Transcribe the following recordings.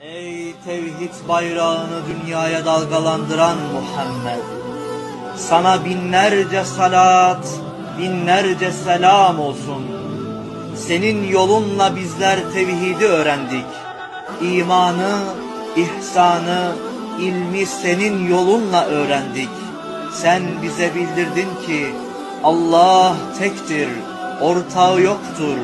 Ey tevhid bayrağını dünyaya dalgalandıran Muhammed! Sana binlerce salat, binlerce selam olsun. Senin yolunla bizler tevhidi öğrendik. İmanı, ihsanı, ilmi senin yolunla öğrendik. Sen bize bildirdin ki Allah tektir, ortağı yoktur.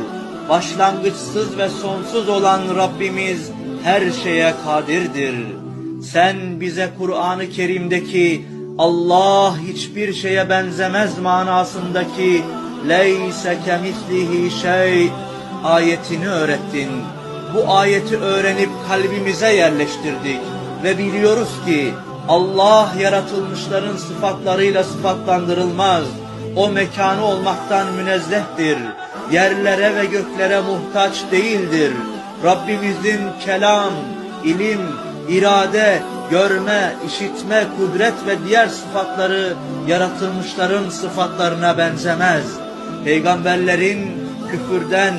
Başlangıçsız ve sonsuz olan Rabbimiz her şeye kadirdir. Sen bize Kur'an-ı Kerim'deki Allah hiçbir şeye benzemez manasındaki leyse kemislihi şey ayetini öğrettin. Bu ayeti öğrenip kalbimize yerleştirdik ve biliyoruz ki Allah yaratılmışların sıfatlarıyla sıfatlandırılmaz. O mekanı olmaktan münezzehtir. Yerlere ve göklere muhtaç değildir. Rabbimizin kelam, ilim, irade, görme, işitme, kudret ve diğer sıfatları yaratılmışların sıfatlarına benzemez. Peygamberlerin küfürden,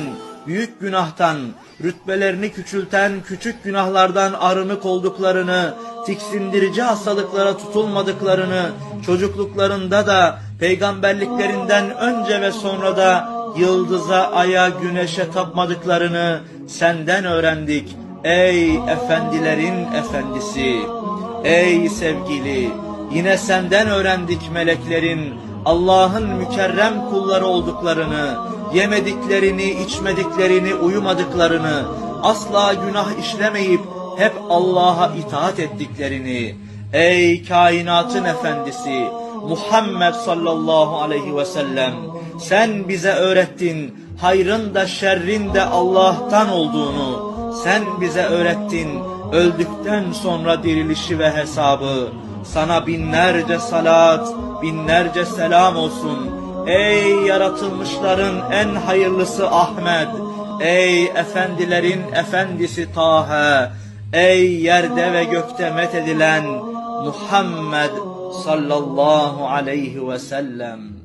büyük günahtan, rütbelerini küçülten küçük günahlardan arınık olduklarını, tiksindirici hastalıklara tutulmadıklarını, çocukluklarında da peygamberliklerinden önce ve sonra da yıldıza, aya, güneşe tapmadıklarını senden öğrendik. Ey efendilerin efendisi, ey sevgili, yine senden öğrendik meleklerin Allah'ın mükerrem kulları olduklarını, yemediklerini, içmediklerini, uyumadıklarını, asla günah işlemeyip hep Allah'a itaat ettiklerini. Ey kainatın efendisi, Muhammed sallallahu aleyhi ve sellem, sen bize öğrettin, hayrın da şerrin de Allah'tan olduğunu, sen bize öğrettin, öldükten sonra dirilişi ve hesabı. Sana binlerce salat, binlerce selam olsun. Ey yaratılmışların en hayırlısı Ahmet, ey efendilerin efendisi Taha, ey yerde ve gökte met edilen Muhammed sallallahu aleyhi ve sellem.